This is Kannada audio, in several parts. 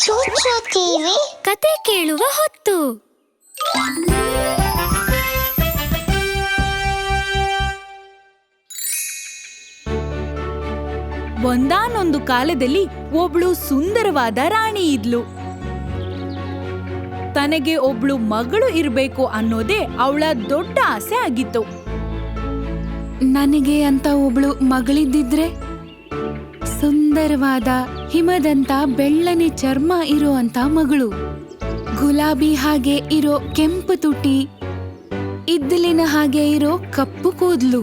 ಚೂಚು ಟಿವಿ. ಕತೆ ಕೇಳುವ ಹೊತ್ತು. ಒಂದಾನೊಂದು ಕಾಲದಲ್ಲಿ ಒಬ್ಳು ಸುಂದರವಾದ ರಾಣಿ ಇದ್ಲು. ತನಗೆ ಒಬ್ಳು ಮಗಳು ಇರಬೇಕು ಅನ್ನೋದೇ ಅವಳ ದೊಡ್ಡ ಆಸೆ ಆಗಿತ್ತು. ನನಗೆ ಅಂತ ಒಬ್ಳು ಮಗಳಿದ್ದಿದ್ರೆ ಸುಂದರವಾದ ಹಿಮದಂತ ಬೆಳ್ಳನೆ ಚರ್ಮ ಇರುವಂತ ಮಗಳು. ಗುಲಾಬಿ ಹಾಗೆ ಇರೋ ಕೆಂಪು ತುಟಿ, ಇದ್ದಲಿನ ಹಾಗೆ ಇರೋ ಕಪ್ಪು ಕೂದಲು.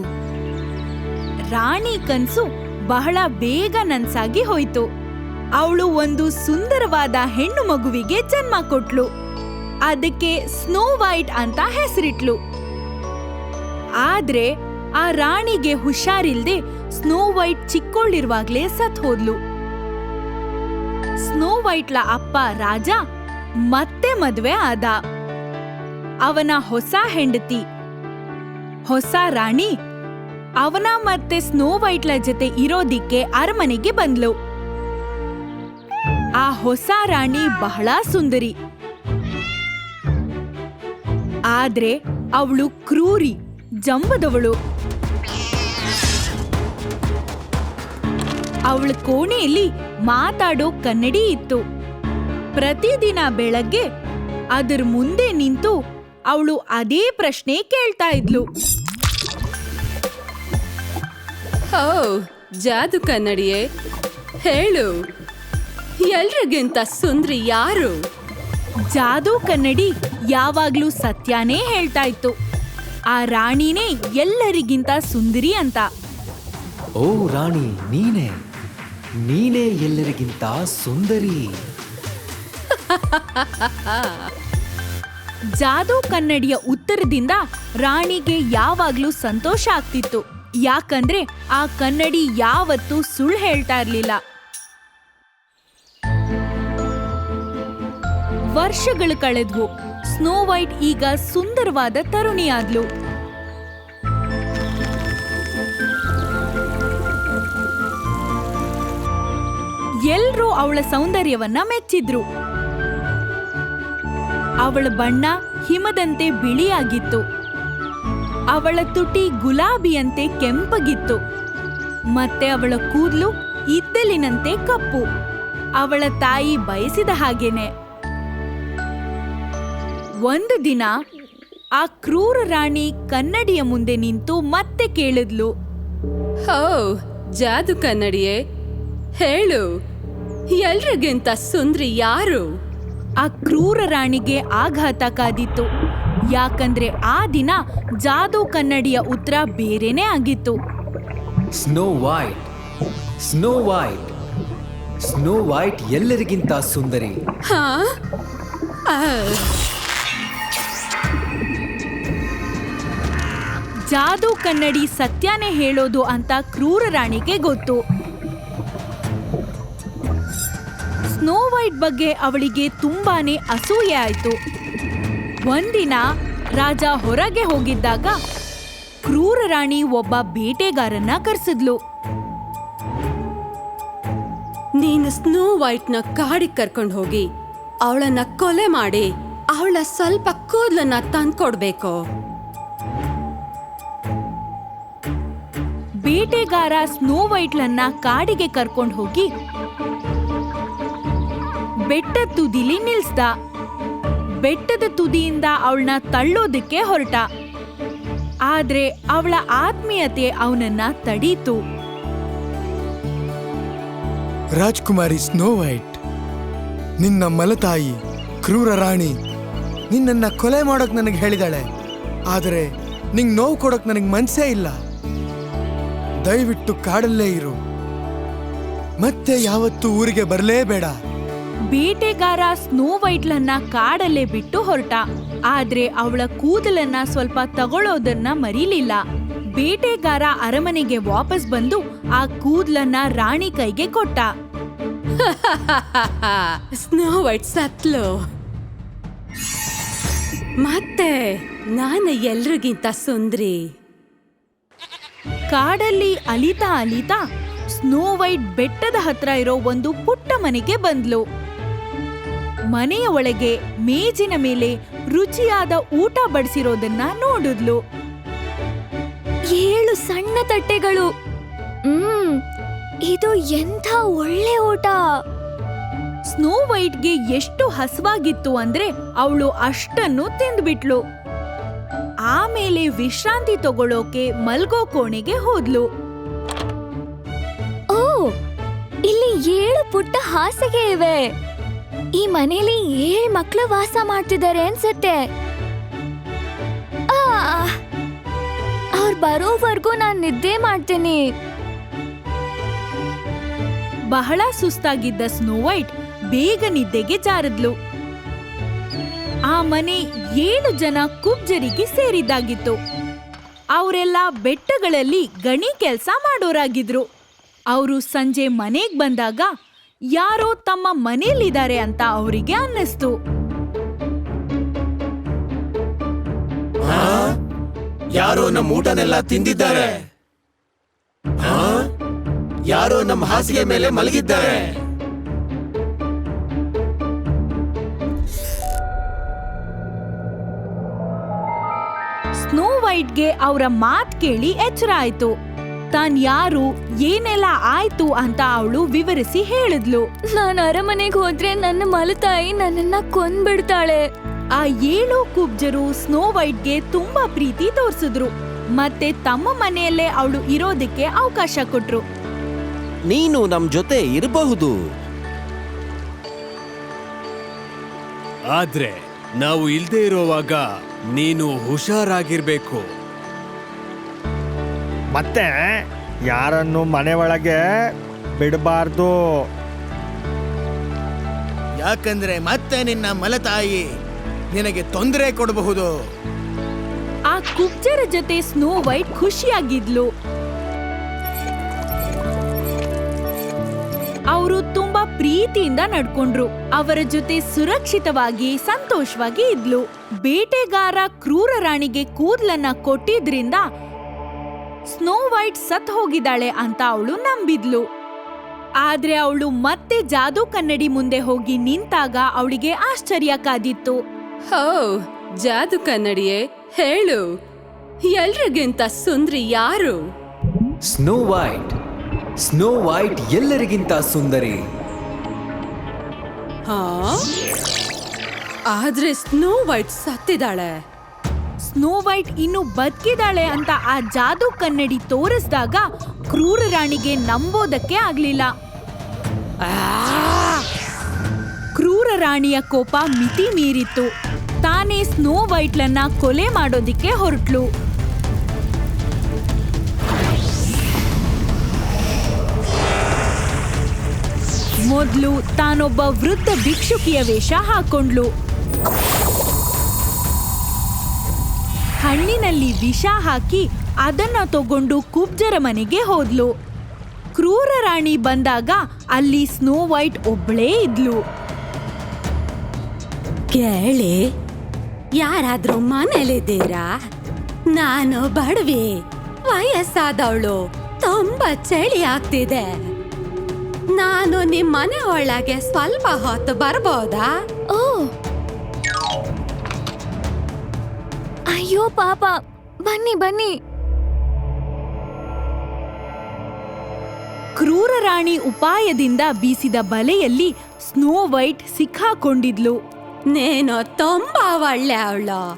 ರಾಣಿ ಕನ್ಸು ಬಹಳ ಬೇಗ ನನ್ಸಾಗಿ ಹೋಯ್ತು. ಅವಳು ಒಂದು ಸುಂದರವಾದ ಹೆಣ್ಣು ಮಗುವಿಗೆ ಜನ್ಮ ಕೊಟ್ಲು. ಅದಕ್ಕೆ ಸ್ನೋ ವೈಟ್ ಅಂತ ಹೆಸರಿಟ್ಲು. ಆದ್ರೆ ಆ ರಾಣಿಗೆ ಹುಷಾರಿಲ್ದೆ ಸ್ನೋ ವೈಟ್ ಚಿಕ್ಕೋಳಿರುವಾಗ್ಲೇ ಸತ್ ಹೋದ್ಲು. ಸ್ನೋ ವೈಟ್ಲ ಅಪ್ಪ ರಾಜ ಮತ್ತೆ ಮದ್ವೆ ಆದ. ಅವನ ಹೊಸ ಹೆಂಡತಿ, ಹೊಸ ರಾಣಿ, ಅವನ ಮತ್ತೆ ಸ್ನೋ ವೈಟ್ಲ ಜೊತೆ ಇರೋದಿಕ್ಕೆ ಅರಮನೆಗೆ ಬಂದ್ಲು. ಆ ಹೊಸ ರಾಣಿ ಬಹಳ ಸುಂದರಿ. ಆದ್ರೆ ಅವಳು ಕ್ರೂರಿ, ಜಂಬದವಳು. ಅವಳ ಕೋಣೆಯಲ್ಲಿ ಮಾತಾಡೋ ಕನ್ನಡಿ ಇತ್ತು. ಪ್ರತಿದಿನ ಬೆಳಗ್ಗೆ ಅದರ ಮುಂದೆ ನಿಂತು ಅವಳು ಅದೇ ಪ್ರಶ್ನೆ ಕೇಳ್ತಾ ಇದ್ಲು. ಓ ಜಾದು ಕನ್ನಡಿಯೇ ಹೇಳು. ಎಲ್ರಿಗಿಂತ ಸುಂದ್ರಿ ಯಾರು? ಜಾದು ಕನ್ನಡಿ ಯಾವಾಗ್ಲೂ ಸತ್ಯನೇ ಹೇಳ್ತಾ ಇತ್ತು. ಆ ರಾಣಿನೇ ಎಲ್ಲರಿಗಿಂತ ಸುಂದರಿ ಅಂತ. ಓ ರಾಣಿ ನೀನೇ? ನೀನೇ ಎಲ್ಲರಿಗಿಂತ ಸುಂದರಿ. ಜಾದೂ ಕನ್ನಡಿಯ ಉತ್ತರದಿಂದ ರಾಣಿಗೆ ಯಾವಾಗ್ಲೂ ಸಂತೋಷ ಆಗ್ತಿತ್ತು. ಯಾಕಂದ್ರೆ ಆ ಕನ್ನಡಿ ಯಾವತ್ತೂ ಸುಳ್ಳು ಹೇಳ್ತಾ ಇರ್ಲಿಲ್ಲ. ವರ್ಷಗಳು ಕಳೆದ್ವು. ಸ್ನೋ ವೈಟ್ ಈಗ ಸುಂದರವಾದ ತರುಣಿಯಾದ್ಲು. ಎಲ್ರೂ ಅವಳ ಸೌಂದರ್ಯವನ್ನ ಮೆಚ್ಚಿದ್ರು. ಅವಳ ಬಣ್ಣ ಹಿಮದಂತೆ ಬಿಳಿಯಾಗಿತ್ತು. ಅವಳ ತುಟಿ ಗುಲಾಬಿಯಂತೆ ಕೆಂಪಗಿತ್ತು. ಮತ್ತೆ ಅವಳ ಕೂದಲು ಇದ್ದಲಿನಂತೆ ಕಪ್ಪು. ಅವಳ ತಾಯಿ ಬಯಸಿದ ಹಾಗೇನೆ. ಒಂದು ದಿನ ಆ ಕ್ರೂರ ರಾಣಿ ಕನ್ನಡಿಯ ಮುಂದೆ ನಿಂತು ಮತ್ತೆ ಕೇಳಿದ್ಲು. ಹೋ, ಜಾದು ಕನ್ನಡಿಯೇ. ಹೇಳು. ಎಲ್ರಿಗಿಂತ ಸುಂದ್ರಿ ಯಾರು? ಆ ಕ್ರೂರ ರಾಣಿಗೆ ಆಘಾತ ಕಾದಿತ್ತು. ಯಾಕಂದ್ರೆ ಆ ದಿನ ಜಾದೂ ಕನ್ನಡಿಯ ಉತ್ತರ ಬೇರೆನೇ ಆಗಿತ್ತು. Snow White Snow White Snow White ಎಲ್ಲರಿಗಿಂತ ಸುಂದರಿ. ಹಾ? ಜಾದೂ ಕನ್ನಡಿ ಸತ್ಯನೇ ಹೇಳೋದು ಅಂತ ಕ್ರೂರ ರಾಣಿಗೆ ಗೊತ್ತು. ಸ್ನೋ ವೈಟ್ ಬಗ್ಗೆ ಅವಳಿಗೆ ತುಂಬಾನೇ ಅಸೂಯೆ ಆಯಿತು. ಒಂದಿನ ರಾಜ ಹೊರಗೆ ಹೋಗಿದ್ದಾಗ ಕ್ರೂರ ರಾಣಿ ಒಬ್ಬ ಬೇಟೆಗಾರನ್ನ ಕರೆಸಿದ್ಲು. ನೀನು ಸ್ನೋ ವೈಟ್ನ ಕಾಡಿಗೆ ಕರ್ಕೊಂಡು ಹೋಗಿ ಅವಳನ್ನ ಕೊಲೆ ಮಾಡಿ ಅವಳ ಸ್ವಲ್ಪ ಕೂದಲನ್ನ ತಂದ್ಕೊಡ್ಬೇಕು. ಬೇಟೆಗಾರ ಸ್ನೋ ವೈಟ್ಲನ್ನ ಕಾಡಿಗೆ ಕರ್ಕೊಂಡು ಹೋಗಿ ಬೆಟ್ಟದ ತುದಿಲಿ ನಿಲ್ಸ್ದ. ಬೆಟ್ಟದ ತುದಿಯಿಂದ ಅವಳನ್ನ ತಳ್ಳೋದಕ್ಕೆ ಹೊರಟ. ಆದ್ರೆ ಅವಳ ಆತ್ಮೀಯತೆ ಅವನನ್ನ ತಡೀತು. ರಾಜ್ಕುಮಾರಿ ಸ್ನೋ ವೈಟ್, ನಿನ್ನ ಮಲತಾಯಿ, ಕ್ರೂರ ರಾಣಿ, ನಿನ್ನನ್ನ ಕೊಲೆ ಮಾಡೋಕ್ ನನಗೆ ಹೇಳಿದಾಳೆ. ಆದರೆ ನಿಂಗ್ ನೋವು ಕೊಡೋಕ್ ನನಗೆ ಮನ್ಸೇ ಇಲ್ಲ. ದಯವಿಟ್ಟು ಕಾಡಲ್ಲೇ ಇರು. ಮತ್ತೆ ಯಾವತ್ತೂ ಊರಿಗೆ ಬರಲೇಬೇಡ. ಬೇಟೆಗಾರ ಸ್ನೋ ವೈಟ್ಲನ್ನ ಕಾಡಲ್ಲೇ ಬಿಟ್ಟು ಹೊರಟ. ಆದ್ರೆ ಅವಳ ಕೂದಲನ್ನ ಸ್ವಲ್ಪ ತಗೊಳ್ಳೋದನ್ನ ಮರೀಲಿಲ್ಲ. ಬೇಟೆಗಾರ ಅರಮನೆಗೆ ವಾಪಸ್ ಬಂದು ಆ ಕೂದಲನ್ನ ರಾಣಿ ಕೈಗೆ ಕೊಟ್ಟ. Snow white ಸತ್ಲು. ಮತ್ತೆ ನಾನು ಎಲ್ರಿಗಿಂತ ಸುಂದ್ರಿ. ಕಾಡಲ್ಲಿ ಅಲಿತಾ ಅಲಿತಾ ಸ್ನೋ ವೈಟ್ ಬೆಟ್ಟದ ಹತ್ರ ಇರೋ ಒಂದು ಪುಟ್ಟ ಮನೆಗೆ ಬಂದ್ಲು. ಮನೆಯ ಒಳಗೆ ಮೇಜಿನ ಮೇಲೆ ರುಚಿಯಾದ ಊಟ ಬಡಿಸಿರೋದನ್ನ ನೋಡಿದ್ಲು. ಏಳು ಸಣ್ಣ ತಟ್ಟೆಗಳು. ಹ್ಮ್, ಇದು ಎಂಥ ಒಳ್ಳೆ ಊಟ. ಸ್ನೋ ವೈಟ್ಗೆ ಎಷ್ಟು ಹಸವಾಗಿತ್ತು ಅಂದ್ರೆ ಅವಳು ಅಷ್ಟನ್ನು ತಿಂದ್ಬಿಟ್ಲು. ಆಮೇಲೆ ವಿಶ್ರಾಂತಿ ತಗೊಳ್ಳೋಕೆ ಮಲ್ಗೋ ಕೋಣೆಗೆ ಹೋದ್ಲು. ಓ, ಇಲ್ಲಿ ಏಳು ಪುಟ್ಟ ಹಾಸಿಗೆ ಇವೆ. ಈ ಮನೇಲಿ ಏ ಮಕ್ಕಳು ವಾಸ ಮಾಡ್ತಿದ್ದಾರೆ ಅನ್ಸತ್ತೆ. ಅವ್ರು ಬರೋವರೆಗೂ ನಾನು ನಿದ್ದೆ ಮಾಡ್ತೀನಿ. ಬಹಳ ಸುಸ್ತಾಗಿದ್ದ ಸ್ನೋ ವೈಟ್ ಬೇಗ ನಿದ್ದೆಗೆ ಜಾರದ್ಲು. ಆ ಮನೆ ಏಳು ಜನ ಕುಬ್ಜರಿಗೆ ಸೇರಿದ್ದಾಗಿತ್ತು. ಅವರೆಲ್ಲ ಬೆಟ್ಟಗಳಲ್ಲಿ ಗಣಿ ಕೆಲಸ ಮಾಡೋರಾಗಿದ್ರು. ಅವರು ಸಂಜೆ ಮನೆಗೆ ಬಂದಾಗ ಯಾರೋ ತಮ್ಮ ಮನೆಯಲ್ಲಿದ್ದಾರೆ ಅಂತ ಅವರಿಗೆ ಅನ್ನಿಸ್ತು. ಯಾರೋ ನಮ್ಮ ಊಟನೆಲ್ಲ ತಿಂದಿದ್ದಾರೆ? ಯಾರೋ ನಮ್ಮ ಹಾಸಿಗೆ ಮೇಲೆ ಮಲಗಿದ್ದಾರೆ. ಸ್ನೋ ವೈಟ್ಗೆ ಅವರ ಮಾತ್ ಕೇಳಿ ಎಚ್ಚರ ಆಯ್ತು ತಾನ್ ಯಾರು ಏನೆಲ್ಲ ಆಯ್ತು ಅಂತ ಅವಳು ವಿವರಿಸಿ ಹೇಳಿದ್ಲು. ನಾನು ಅರಮನೆಗೆ ಹೋದ್ರೆ ನನ್ನ ಮಲತಾಯಿ ನನ್ನನ್ನ ಕೊಂದ್ಬಿಡ್ತಾಳೆ. ಆ ಏಳು ಕುಬ್ಜರು ಸ್ನೋ ವೈಟ್ಗೆ ತುಂಬಾ ಪ್ರೀತಿ ತೋರಿಸಿದ್ರು. ಮತ್ತೆ ತಮ್ಮ ಮನೆಯಲ್ಲೇ ಅವಳು ಇರೋದಕ್ಕೆ ಅವಕಾಶ ಕೊಟ್ರು. ನೀನು ನಮ್ ಜೊತೆ ಇರಬಹುದು. ಆದ್ರೆ ನಾವು ಇಲ್ದೇ ಇರೋವಾಗ ನೀನು ಹುಷಾರಾಗಿರ್ಬೇಕು. ಮತ್ತೆ ಯಾರನ್ನು ಮನೆ ಒಳಗೆ ಬಿಡಬಾರ್ದು. ಯಾಕಂದ್ರೆ ಮತ್ತೆ ನಿನ್ನ ಮಲತಾಯಿ ನಿನಗೆ ತೊಂದರೆ ಕೊಡಬಹುದು. ಆ ಕುಬ್ಜರ ಜೊತೆ ಸ್ನೋ ವೈಟ್ ಖುಷಿಯಾಗಿದ್ಲು. ಅವರು ತುಂಬಾ ಪ್ರೀತಿಯಿಂದ ನಡ್ಕೊಂಡ್ರು. ಅವರ ಜೊತೆ ಸುರಕ್ಷಿತವಾಗಿ ಸಂತೋಷವಾಗಿ ಇದ್ಲು. ಬೇಟೆಗಾರ ಕ್ರೂರ ರಾಣಿಗೆ ಕೂದ್ಲನ್ನ ಕೊಟ್ಟಿದ್ರಿಂದ ಸ್ನೋ ವೈಟ್ ಸತ್ ಹೋಗಿದ್ದಾಳೆ ಅಂತ ಅವಳು ನಂಬಿದ್ಲು. ಆದ್ರೆ ಅವಳು ಮತ್ತೆ ಜಾದೂ ಕನ್ನಡಿ ಮುಂದೆ ಹೋಗಿ ನಿಂತಾಗ ಅವಳಿಗೆ ಆಶ್ಚರ್ಯ ಕಾದಿತ್ತು. ಹೋ ಜಾದು ಕನ್ನಡಿಯೇ ಹೇಳು. ಎಲ್ರಿಗಿಂತ ಸುಂದ್ರಿ ಯಾರು? ಸ್ನೋ ವೈಟ್ ಸ್ನೋ ವೈಟ್ ಎಲ್ಲರಿಗಿಂತ ಸುಂದರಿ. ಹಾ? ಆದ್ರೆ ಸ್ನೋ ವೈಟ್ ಸತ್ತಿದಾಳೆ ಸ್ನೋ ವೈಟ್ ಇನ್ನು ಬದುಕಿದಾಳೆ ಅಂತ ಆ ಜಾದೂ ಕನ್ನಡಿ ತೋರಿಸಿದಾಗ ಕ್ರೂರ ರಾಣಿಗೆ ನಂಬೋದಕ್ಕೆ ಆಗ್ಲಿಲ್ಲ. ಕ್ರೂರ ರಾಣಿಯ ಕೋಪ ಮಿತಿ ಮೀರಿತ್ತು. ತಾನೇ ಸ್ನೋ ವೈಟ್ಲನ್ನ ಕೊಲೆ ಮಾಡೋದಿಕ್ಕೆ ಹೊರಟ್ಲು. ಮೊದ್ಲು ತಾನೊಬ್ಬ ವೃದ್ಧ ಭಿಕ್ಷುಕಿಯ ವೇಷ ಹಾಕೊಂಡ್ಲು. ಹಣ್ಣಿನಲ್ಲಿ ವಿಷ ಹಾಕಿ ಅದನ್ನ ತಗೊಂಡು ಕುಬ್ಜರ ಮನೆಗೆ ಹೋದ್ಲು. ಕ್ರೂರ ರಾಣಿ ಬಂದಾಗ ಅಲ್ಲಿ ಸ್ನೋ ವೈಟ್ ಒಬ್ಳೇ ಇದ್ಲು. ಕೇಳಿ ಯಾರಾದ್ರೂ ಮನೇಲಿದ್ದೀರಾ? ನಾನು ಬಡವಿ ವಯಸ್ಸಾದವಳು ತುಂಬಾ ಚಳಿ ಆಗ್ತಿದೆ. ನಾನು ನಿಮ್ಮ ಮನೆ ಒಳಗೆ ಸ್ವಲ್ಪ ಹೊತ್ತು ಬರ್ಬೋದಾ? ಓ ಅಯ್ಯೋ ಪಾಪ. ಬನ್ನಿ ಬನ್ನಿ. ಕ್ರೂರ ರಾಣಿ ಉಪಾಯದಿಂದ ಬೀಸಿದ ಬಲೆಯಲ್ಲಿ ಸ್ನೋ ವೈಟ್ ಸಿಕ್ಕಾಕೊಂಡಿದ್ಲು. ನೇನು ತುಂಬಾ ಒಳ್ಳೆ ಅವಳು.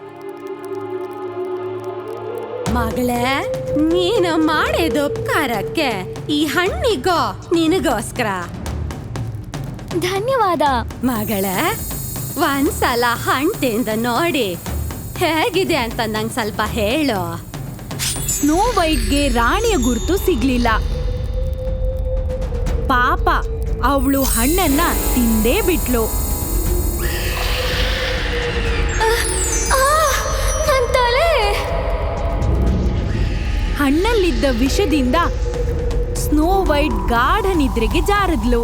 ಮಗಳೇ ನೀನು ಮಾಡಿದ ಉಪಕಾರಕ್ಕೆ ಈ ಹಣ್ಣಿಗೋ ನಿನಗೋಸ್ಕರ. ಧನ್ಯವಾದ. ಮಗಳೇ ಒಂದ್ಸಲ ಹಣ್ಣು ತಿಂದ ನೋಡಿ. ಹೇಗಿದೆ ಅಂತ ನಂಗೆ ಸ್ವಲ್ಪ ಹೇಳು. ಸ್ನೋ ವೈಟ್ಗೆ ರಾಣಿಯ ಗುರುತು ಸಿಗ್ಲಿಲ್ಲ. ಪಾಪ ಅವಳು ಹಣ್ಣನ್ನ ತಿಂದೇ ಬಿಟ್ಲು. ಹಣ್ಣಲ್ಲಿದ್ದ ವಿಷದಿಂದ ಸ್ನೋ ವೈಟ್ ಗಾಢ ನಿದ್ರೆಗೆ ಜಾರದ್ಲು.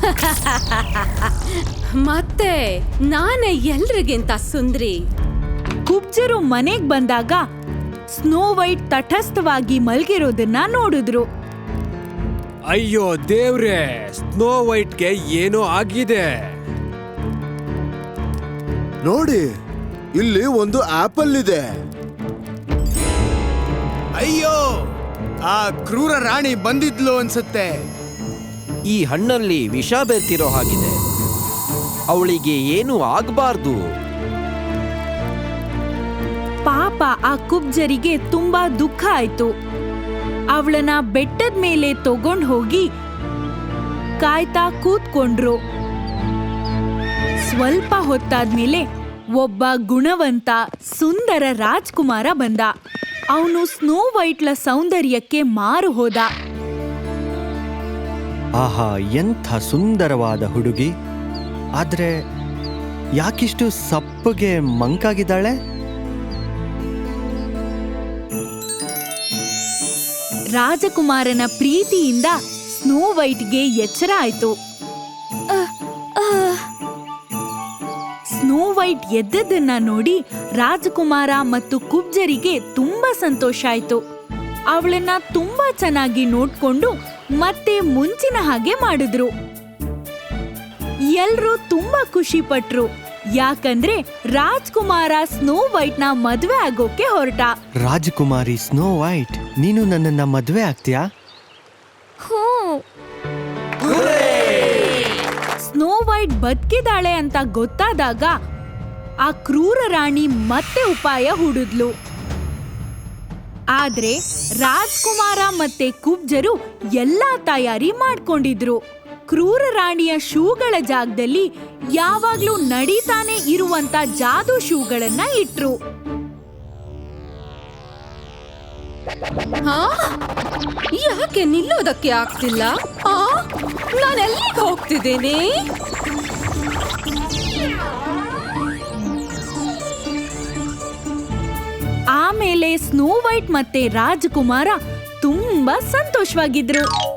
ಮತ್ತೆ ನಾನೇ ಎಲ್ರಿಗಿಂತ ಸುಂದ್ರಿ. ಕುಬ್ಜರು ಮನೆಗ್ ಬಂದಾಗ ಸ್ನೋ ವೈಟ್ ತಟಸ್ಥವಾಗಿ ಮಲ್ಗಿರೋದನ್ನ ನೋಡಿದ್ರು. ಅಯ್ಯೋ ದೇವ್ರೆ ಸ್ನೋ ವೈಟ್ಗೆ ಏನೋ ಆಗಿದೆ. ನೋಡಿ ಇಲ್ಲಿ ಒಂದು ಆಪಲ್ ಇದೆ ಅಯ್ಯೋ ಆ ಕ್ರೂರ ರಾಣಿ ಬಂದಿದ್ಲು ಅನ್ಸುತ್ತೆ. ಈ ಹಣ್ಣಲ್ಲಿ ವಿಷ ಬೆರ್ತಿರೋ ಹಾಗಿದೆ. ಅವಳಿಗೆ ಏನು ಆಗ್ಬಾರ್ದು. ಪಾಪ ಆ ಕುಬ್ಜರಿಗೆ ತುಂಬಾ ದುಃಖ ಆಯ್ತು. ಅವಳನ್ನ ಬೆಟ್ಟದ ಮೇಲೆ ತಗೊಂಡ್ ಹೋಗಿ ಕಾಯ್ತಾ ಕೂತ್ಕೊಂಡ್ರು. ಸ್ವಲ್ಪ ಹೊತ್ತಾದ್ಮೇಲೆ ಒಬ್ಬ ಗುಣವಂತ ಸುಂದರ ರಾಜ್ಕುಮಾರ ಬಂದ. ಅವನು ಸ್ನೋ ವೈಟ್ಲ ಸೌಂದರ್ಯಕ್ಕೆ ಮಾರು ಹೋದ. ಆಹಾ, ಎಂಥ ಸುಂದರವಾದ ಹುಡುಗಿ. ಆದ್ರೆ ಯಾಕಿಷ್ಟು ಸಪ್ಪಗೆ ಮಂಕಾಗಿದ್ದಾಳೆ? ರಾಜಕುಮಾರನ ಪ್ರೀತಿಯಿಂದ ಸ್ನೋ ವೈಟ್ಗೆ ಎಚ್ಚರ ಆಯ್ತು. ಸ್ನೋ ವೈಟ್ ಎದ್ದದನ್ನ ನೋಡಿ ರಾಜಕುಮಾರ ಮತ್ತು ಕುಬ್ಜರಿಗೆ ತುಂಬಾ ಸಂತೋಷ ಆಯ್ತು. ಅವಳನ್ನ ತುಂಬಾ ಚೆನ್ನಾಗಿ ನೋಡ್ಕೊಂಡು ಮತ್ತೆ ಮುಂಚಿನ ಹಾಗೆ ಮಾಡಿದ್ರು. ಎಲ್ರೂ ತುಂಬಾ ಖುಷಿ ಪಟ್ರು. ಯಾಕಂದ್ರೆ ರಾಜ್ಕುಮಾರ ಸ್ನೋ ವೈಟ್ನ ಮದ್ವೆ ಆಗೋಕೆ ಹೊರಟ. ರಾಜಕುಮಾರಿ ಸ್ನೋ ವೈಟ್ ನೀನು ನನ್ನನ್ನ ಮದ್ವೆ ಆಗ್ತೀಯಾ? ಹ್ಞೂ ಸ್ನೋ ವೈಟ್ ಬದುಕಿದಾಳೆ ಅಂತ ಗೊತ್ತಾದಾಗ ಆ ಕ್ರೂರ ರಾಣಿ ಮತ್ತೆ ಉಪಾಯ ಹುಡುದ್ಲು. ಆದ್ರೆ ರಾಜ್ಕುಮಾರ ಮತ್ತೆ ಕುಬ್ಜರು ಎಲ್ಲಾ ತಯಾರಿ ಮಾಡ್ಕೊಂಡಿದ್ರು. ಕ್ರೂರ ರಾಣಿಯ ಶೂಗಳ ಜಾಗದಲ್ಲಿ ಯಾವಾಗ್ಲೂ ನಡೀತಾನೆ ಇರುವಂತ ಜಾದೂ ಶೂಗಳನ್ನ ಇಟ್ರು. ಯಾಕೆ ನಿಲ್ಲೋದಕ್ಕೆ ಆಗ್ತಿಲ್ಲ? ನಾನೆಲ್ಲಿಗೆ ಹೋಗ್ತಿದ್ದೇನೆ? ಆಮೇಲೆ ಸ್ನೋ ವೈಟ್ ಮತ್ತೆ ರಾಜಕುಮಾರ ತುಂಬಾ ಸಂತೋಷವಾಗಿದ್ರು.